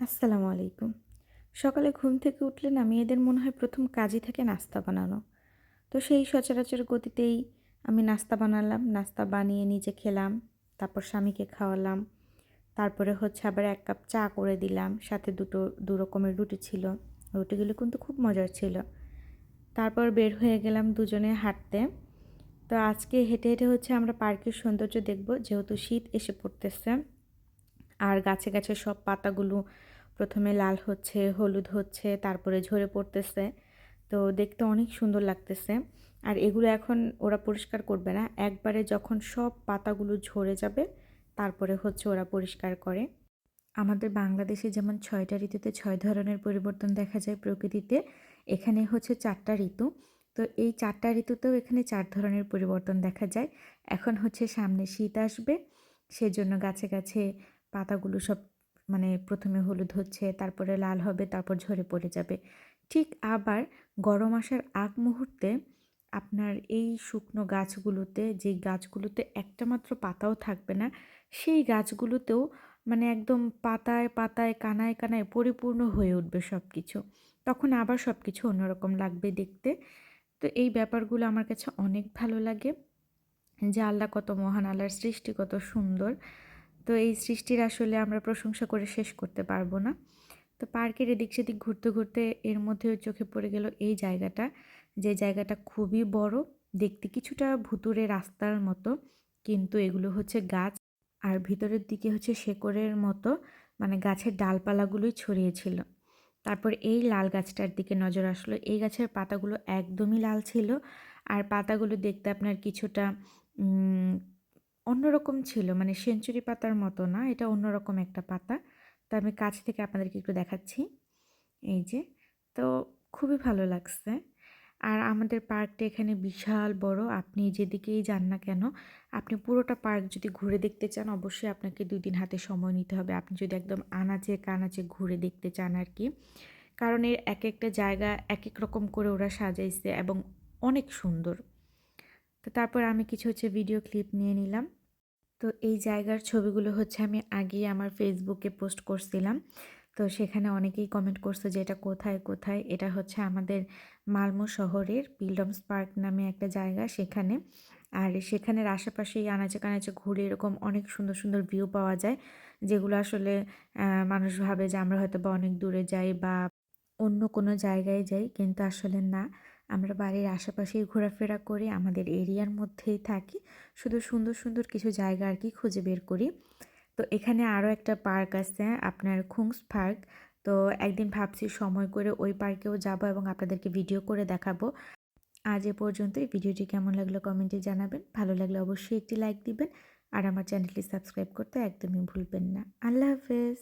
আসসালামু আলাইকুম। সকালে ঘুম থেকে উঠলে না মেয়েদের মনে হয় প্রথম কাজই থাকে নাস্তা বানানো। তো সেই সচরাচর গতিতেই আমি নাস্তা বানালাম, নাস্তা বানিয়ে নিজে খেলাম, তারপর স্বামীকে খাওয়ালাম, তারপরে হচ্ছে আবার এক কাপ চা করে দিলাম, সাথে দুটো, দু রকমের রুটি ছিল। রুটিগুলো কিন্তু খুব মজার ছিল। তারপর বের হয়ে গেলাম দুজনে হাঁটতে। তো আজকে হেঁটে হেঁটে হচ্ছে আমরা পার্কের সৌন্দর্য দেখব, যেহেতু শীত এসে পড়তেছে। আর গাছে গাছে সব পাতাগুলো প্রথমে লাল হচ্ছে, হলুদ হচ্ছে, তারপরে ঝরে পড়তেছে। তো দেখতে অনেক সুন্দর লাগতেছে। আর এগুলো এখন ওরা পরিষ্কার করবে না। একবারে যখন সব পাতাগুলো ঝরে যাবে, তারপরে হচ্ছে ওরা পরিষ্কার করে। আমাদের বাংলাদেশে যেমন ছয়টা ঋতুতে ছয় ধরনের পরিবর্তন দেখা যায় প্রকৃতিতে, এখানে হচ্ছে চারটা ঋতু। তো এই চারটা ঋতুতেও এখানে চার ধরনের পরিবর্তন দেখা যায়। এখন হচ্ছে সামনে শীত আসবে, সেজন্য গাছে গাছে পাতাগুলো সব মানে প্রথমে হলুদ হচ্ছে, তারপরে লাল হবে, তারপর ঝরে পড়ে যাবে। ঠিক আবার গরম আসার আগ মুহূর্তে আপনার এই শুকনো গাছগুলোতে যে গাছগুলোতে একটা মাত্র পাতাও থাকবে না, সেই গাছগুলোতেও মানে একদম পাতায় পাতায়, কানায় কানায় পরিপূর্ণ হয়ে উঠবে সব কিছু তখন আবার সব কিছু অন্যরকম লাগবে দেখতে। তো এই ব্যাপারগুলো আমার কাছে অনেক ভালো লাগে। যে আল্লাহ কত মহান, আল্লাহর সৃষ্টি কত সুন্দর। তো এই সৃষ্টির আসলে আমরা প্রশংসা করে শেষ করতে পারব না। তো পার্কের এদিক সেদিক ঘুরতে ঘুরতে এর মধ্যেও চোখে পড়ে গেল এই জায়গাটা। যে জায়গাটা খুবই বড়, দেখতে কিছুটা ভুতুরে রাস্তার মতো, কিন্তু এগুলো হচ্ছে গাছ। আর ভিতরের দিকে হচ্ছে শেকড়ের মতো মানে গাছের ডালপালাগুলোই ছড়িয়েছিল তারপর এই লাল গাছটার দিকে নজর আসলো। এই গাছের পাতাগুলো একদমই লাল ছিল। আর পাতাগুলো দেখতে আপনার কিছুটা অন্যরকম ছিল। মানে সেঞ্চুরি পাতার মতো না, এটা অন্যরকম একটা পাতা। তো আমি কাছ থেকে আপনাদেরকে একটু দেখাচ্ছি। এই যে, তো খুবই ভালো লাগছে। আর আমাদের পার্কটা এখানে বিশাল বড়, আপনি যেদিকেই যান না কেন, আপনি পুরোটা পার্ক যদি ঘুরে দেখতে চান, অবশ্যই আপনাকে দুই দিন হাতে সময় নিতে হবে। আপনি যদি একদম আনাচে কানাচে ঘুরে দেখতে চান আর কি। কারণ এর এক একটা জায়গা এক এক রকম করে ওরা সাজাইছে এবং অনেক সুন্দর। তো তারপর আমি কিছু হচ্ছে ভিডিও ক্লিপ নিয়ে নিলাম। তো এই জায়গার ছবিগুলো হচ্ছে আমি আগেই আমার ফেসবুকে পোস্ট করছিলাম। তো সেখানে অনেকেই কমেন্ট করছে যে এটা কোথায় কোথায়? এটা হচ্ছে আমাদের মালমো শহরের পিলডমস পার্ক নামে একটা জায়গা সেখানে। আর সেখানের আশেপাশেই আনাচে কানাচে ঘুরে এরকম অনেক সুন্দর সুন্দর ভিউ পাওয়া যায়, যেগুলো আসলে মানুষ ভাবে যে আমরা হয়তো বা অনেক দূরে যাই বা অন্য কোনো জায়গায় যাই, কিন্তু আসলে না। আমরা বাড়ির আশেপাশেই ঘোরাফেরা করি, আমাদের এরিয়ার মধ্যেই থাকি। শুধু সুন্দর সুন্দর কিছু জায়গা আর কি খুঁজে বের করি। তো এখানে আরও একটা পার্ক আছে, আপনার খুংস পার্ক। তো একদিন ভাবছি সময় করে ওই পার্কেও যাব এবং আপনাদেরকে ভিডিও করে দেখাবো। আজ এ পর্যন্ত এই ভিডিওটি কেমন লাগল কমেন্টে জানাবেন। ভালো লাগলে অবশ্যই একটি লাইক দিবেন। আর আমার চ্যানেলটি সাবস্ক্রাইব করতে একদমই ভুলবেন না। আল্লাহ হাফেজ।